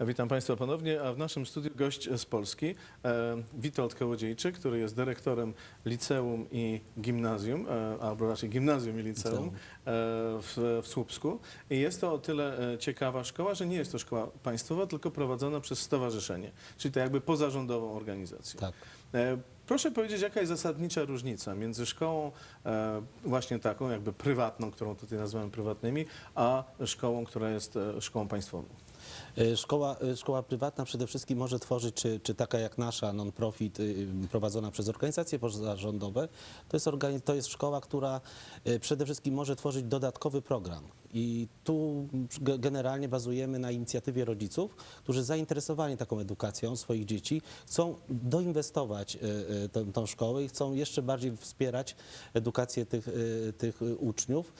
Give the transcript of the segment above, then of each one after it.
Witam Państwa ponownie, a w naszym studiu gość z Polski, e, Witold Kołodziejczyk, który jest dyrektorem liceum i gimnazjum, e, albo raczej gimnazjum i liceum e, w, w Słupsku. I jest to o tyle e, ciekawa szkoła, że nie jest to szkoła państwowa, tylko prowadzona przez stowarzyszenie, czyli to jakby pozarządową organizację. Tak. E, Proszę powiedzieć, jaka jest zasadnicza różnica między szkołą e, właśnie taką, jakby prywatną, którą tutaj nazywamy prywatnymi, a szkołą, która jest e, szkołą państwową? Y, Szkoła, y, szkoła prywatna przede wszystkim może tworzyć, czy, czy taka jak nasza, non-profit, y, prowadzona przez organizacje pozarządowe, to jest, organi- to jest szkoła, która y, przede wszystkim może tworzyć dodatkowy program. I tu ge- generalnie bazujemy na inicjatywie rodziców, którzy zainteresowani taką edukacją swoich dzieci chcą doinwestować tę, tą szkołę i chcą jeszcze bardziej wspierać edukację tych, tych uczniów,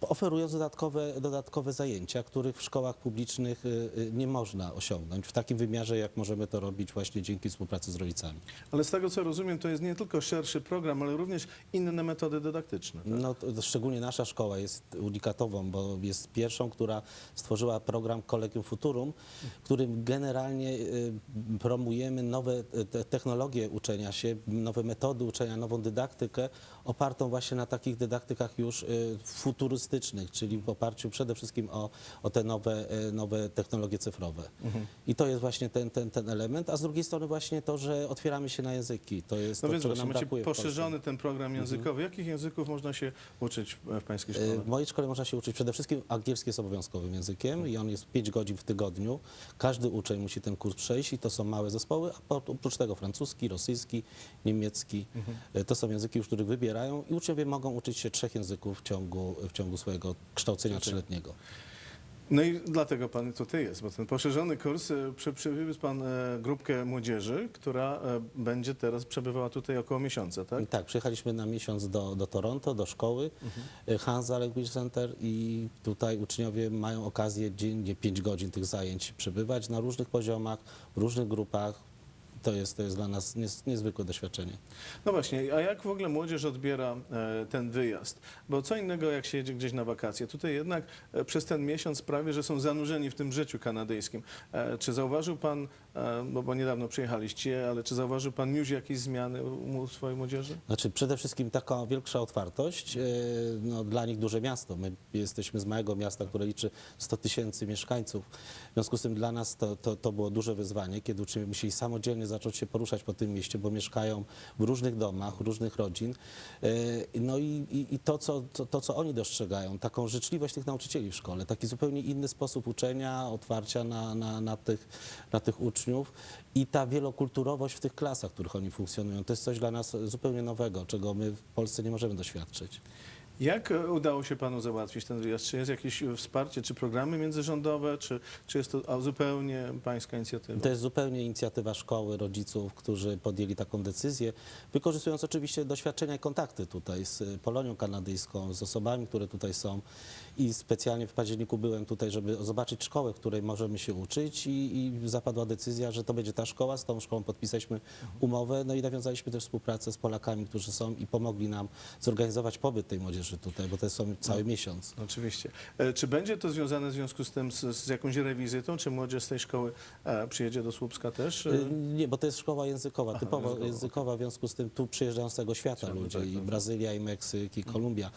oferując dodatkowe, dodatkowe zajęcia, których w szkołach publicznych y, y, nie można osiągnąć w takim wymiarze, jak możemy to robić właśnie dzięki współpracy z rodzicami. Ale z tego co rozumiem, to jest nie tylko szerszy program, ale również inne metody dydaktyczne. Tak? No, to, szczególnie nasza szkoła jest unikatową, bo jest pierwszą, która stworzyła program Collegium Futurum, w którym generalnie y, promujemy nowe te, technologie uczenia się, nowe metody uczenia, nową dydaktykę opartą właśnie na takich dydaktykach już futurystycznych, czyli w oparciu przede wszystkim o, o te nowe, y, nowe technologie cyfrowe. I to jest właśnie ten, ten, ten element, a z drugiej strony właśnie to, że otwieramy się na języki. To jest No to, więc właśnie, macie poszerzony ten program językowy. Jakich języków można się uczyć w Pańskiej E, szkole? W mojej szkole można się uczyć przede wszystkim angielski jest obowiązkowym językiem i on jest 5 godzin w tygodniu. Każdy uczeń musi ten kurs przejść i to są małe zespoły, a oprócz tego francuski, rosyjski, niemiecki. E, To są języki, już których wybierają i uczniowie mogą uczyć się trzech języków w ciągu, w ciągu swojego kształcenia trzyletniego. No i dlatego Pan tutaj jest, bo ten poszerzony kurs, e, przy, przywiózł Pan e, grupkę młodzieży, która e, będzie teraz przebywała tutaj około miesiąca, tak? Tak, przyjechaliśmy na miesiąc do, do Toronto, do szkoły e, Hansa Language Center i tutaj uczniowie mają okazję dziennie 5 godzin tych zajęć przebywać na różnych poziomach, w różnych grupach. To jest, to jest dla nas nies, niezwykłe doświadczenie. No właśnie, a jak w ogóle młodzież odbiera e, ten wyjazd? Bo co innego jak się jedzie gdzieś na wakacje. Tutaj jednak e, przez ten miesiąc prawie, że są zanurzeni w tym życiu kanadyjskim. E, Czy zauważył Pan, bo, bo niedawno przyjechaliście, ale czy zauważył Pan już jakieś zmiany u swojej młodzieży? Znaczy przede wszystkim taka większa otwartość, e, no, dla nich duże miasto. My jesteśmy z małego miasta, które liczy 100 tysięcy mieszkańców. W związku z tym dla nas to, to, to było duże wyzwanie, kiedy uczniowie musieli samodzielnie zacząć się poruszać po tym mieście, bo mieszkają w różnych domach, różnych rodzin. E, No i, i, i to, co, to, to, co oni dostrzegają, taką życzliwość tych nauczycieli w szkole, taki zupełnie inny sposób uczenia, otwarcia na, na, na, tych, na tych uczniów i ta wielokulturowość w tych klasach, w których oni funkcjonują, to jest coś dla nas zupełnie nowego, czego my w Polsce nie możemy doświadczyć. Jak e, udało się Panu załatwić ten wyjazd? Czy jest jakieś e, wsparcie, czy programy międzyrządowe, czy, czy jest to zupełnie Pańska inicjatywa? To jest zupełnie inicjatywa szkoły, rodziców, którzy podjęli taką decyzję, wykorzystując oczywiście doświadczenia i kontakty tutaj z y, Polonią Kanadyjską, z osobami, które tutaj są. I specjalnie w październiku byłem tutaj, żeby zobaczyć szkołę, w której możemy się uczyć i, i zapadła decyzja, że to będzie ta szkoła. Z tą szkołą podpisaliśmy umowę, no i nawiązaliśmy też współpracę z Polakami, którzy są i pomogli nam zorganizować pobyt tej młodzieży tutaj, bo to jest cały miesiąc. Oczywiście. E, Czy będzie to związane w związku z tym z, z jakąś rewizytą? Czy młodzież z tej szkoły e, przyjedzie do Słupska też? E, Nie, bo to jest szkoła językowa, Aha, typowo językowa, językowa, w związku z tym tu przyjeżdżają z całego świata ludzie, tak, i tak. Brazylia, i Meksyk, i Kolumbia.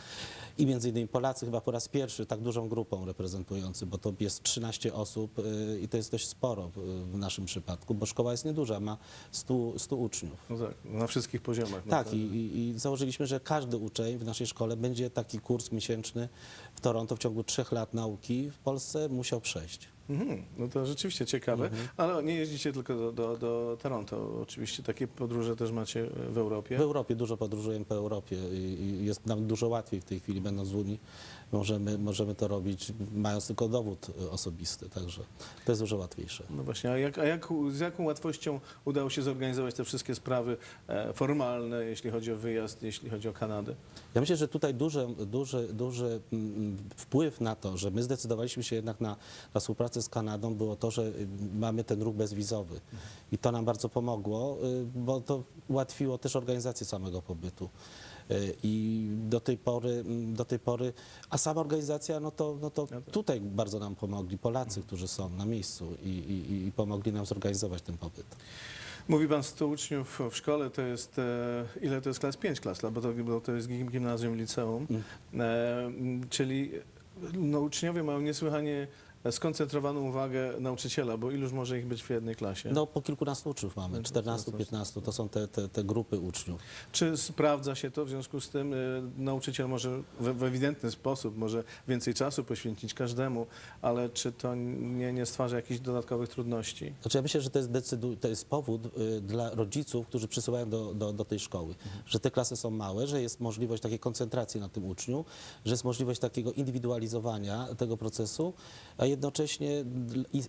I między innymi Polacy chyba po raz pierwszy tak dużą grupą reprezentujący, bo to jest 13 osób i to jest dość sporo w, naszym przypadku, bo szkoła jest nieduża, ma 100, 100 uczniów. No tak, na wszystkich poziomach. no Tak, i, i, i założyliśmy, że każdy uczeń w naszej szkole będzie taki kurs miesięczny w Toronto w ciągu trzech lat nauki w Polsce musiał przejść. Mhm, no to rzeczywiście ciekawe. Mhm. Ale nie jeździcie tylko do, do, do Toronto. Oczywiście takie podróże też macie w Europie. W Europie dużo podróżujemy po Europie i i jest nam dużo łatwiej w tej chwili, będąc w Unii. Możemy, możemy to robić, mając tylko dowód y, osobisty, także to jest dużo łatwiejsze. No właśnie, a, jak, a jak, z jaką łatwością udało się zorganizować te wszystkie sprawy e, formalne, jeśli chodzi o wyjazd, jeśli chodzi o Kanadę? Ja myślę, że tutaj duży, duży, duży mm, wpływ na to, że my zdecydowaliśmy się jednak na, na współpracę z Kanadą, było to, że y, mamy ten ruch bezwizowy. I to nam bardzo pomogło, y, bo to ułatwiło też organizację samego pobytu. Y, I do tej pory, mm, do tej pory, a sama organizacja, no to, no to tutaj bardzo nam pomogli Polacy, którzy są na miejscu i, i, i pomogli nam zorganizować ten pobyt. Mówi pan 100 uczniów w szkole, to jest, e, ile to jest klas? 5 klas, bo to, bo to jest gim- gimnazjum, liceum, e, m, czyli no, uczniowie mają niesłychanie skoncentrowaną uwagę nauczyciela, bo iluż może ich być w jednej klasie? No po kilkunastu uczniów mamy, 14-15, to są te, te, te grupy uczniów. Czy sprawdza się to w związku z tym? y, Nauczyciel może w, w ewidentny sposób, może więcej czasu poświęcić każdemu, ale czy to nie, nie stwarza jakichś dodatkowych trudności? Znaczy ja myślę, że to jest, decydu- to jest powód y, dla rodziców, którzy przysyłają do, do, do tej szkoły, że te klasy są małe, że jest możliwość takiej koncentracji na tym uczniu, że jest możliwość takiego indywidualizowania tego procesu, a jednocześnie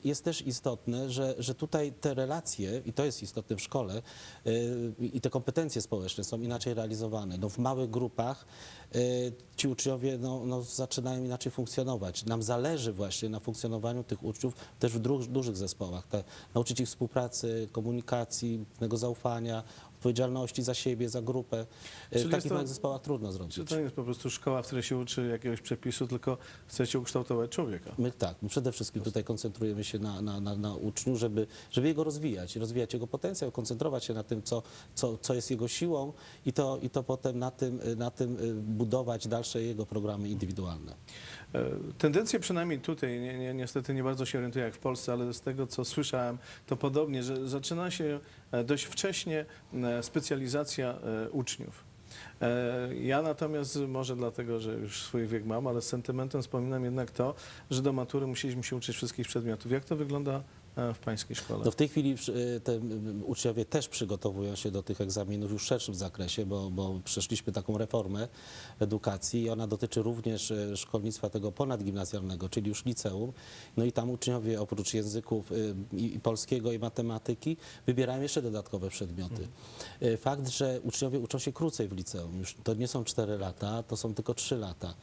jest też istotne, że, że tutaj te relacje, i to jest istotne w szkole, y, i te kompetencje społeczne są inaczej realizowane. No, w małych grupach y, ci uczniowie no, no, zaczynają inaczej funkcjonować. Nam zależy właśnie na funkcjonowaniu tych uczniów też w dużych zespołach. Te, nauczyć ich współpracy, komunikacji, pewnego zaufania, odpowiedzialności za siebie, za grupę. Czyli W jest takich to- małych zespołach trudno Czy zrobić. to nie jest po prostu szkoła, w której się uczy jakiegoś przepisu, tylko chcecie ukształtować człowieka? My tak, my przede wszystkim tutaj koncentrujemy się na, na, na, na uczniu, żeby, żeby jego rozwijać, rozwijać jego potencjał, koncentrować się na tym, co, co, co jest jego siłą i to, i to potem na tym, na tym y, budować dalsze jego programy indywidualne. E, Tendencje przynajmniej tutaj, nie, nie, niestety nie bardzo się orientuję jak w Polsce, ale z tego co słyszałem, to podobnie, że zaczyna się e, dość wcześnie e, specjalizacja e, uczniów. E, Ja natomiast, może dlatego, że już swój wiek mam, ale z sentymentem wspominam jednak to, że do matury musieliśmy się uczyć wszystkich przedmiotów. Jak to wygląda e, w pańskiej szkole? No w tej chwili y, te y, uczniowie też przygotowują się do tych egzaminów już w szerszym zakresie, bo, bo przeszliśmy taką reformę edukacji i ona dotyczy również y, szkolnictwa tego ponadgimnazjalnego, czyli już liceum. No i tam uczniowie oprócz języków y, i, i polskiego i matematyki wybierają jeszcze dodatkowe przedmioty. Y, Fakt, że uczniowie uczą się krócej w liceum, już to nie są 4 lata, to są tylko 3 lata.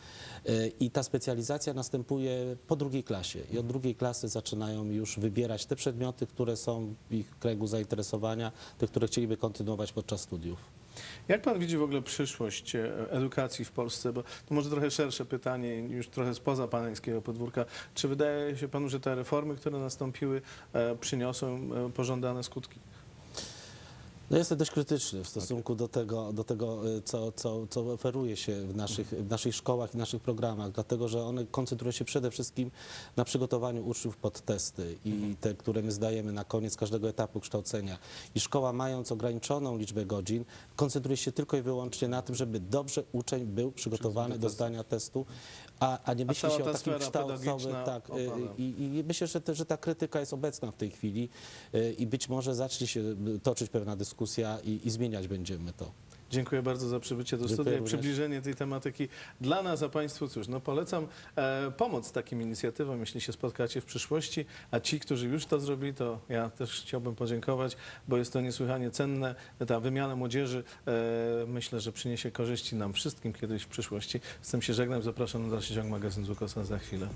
Y, I ta specjalizacja następuje po drugiej klasie i od drugiej klasy zaczynają już wybierać te przedmioty, które są w ich kręgu zainteresowania, te, które chcieliby kontynuować podczas studiów. Jak pan widzi w ogóle przyszłość e, edukacji w Polsce? Bo to może trochę szersze pytanie, już trochę spoza pańskiego podwórka. Czy wydaje się panu, że te reformy, które nastąpiły, e, przyniosą e, pożądane skutki? No jestem dość krytyczny w stosunku do tego, do tego y, co, co, co oferuje się w naszych, w naszych szkołach i naszych programach, dlatego że one koncentrują się przede wszystkim na przygotowaniu uczniów pod testy i te, które my zdajemy na koniec każdego etapu kształcenia. I szkoła, mając ograniczoną liczbę godzin, koncentruje się tylko i wyłącznie na tym, żeby dobrze uczeń był przygotowany do zdania testu, a, a nie myśli cała się o ta takim sfera kształcowym. pedagogiczna Tak, y, opada. i, I myślę, że, te, że ta krytyka jest obecna w tej chwili y, i być może zacznie się y, toczyć pewna dyskusja i, i zmieniać będziemy to. Dziękuję bardzo za przybycie do studia i przybliżenie tej tematyki dla nas, a Państwu cóż, no polecam e, pomoc takim inicjatywom, jeśli się spotkacie w przyszłości, a ci, którzy już to zrobili, to ja też chciałbym podziękować, bo jest to niesłychanie cenne, ta wymiana młodzieży e, myślę, że przyniesie korzyści nam wszystkim kiedyś w przyszłości. Z tym się żegnam, zapraszam na dalszy ciąg magazyn z Łukosa za chwilę.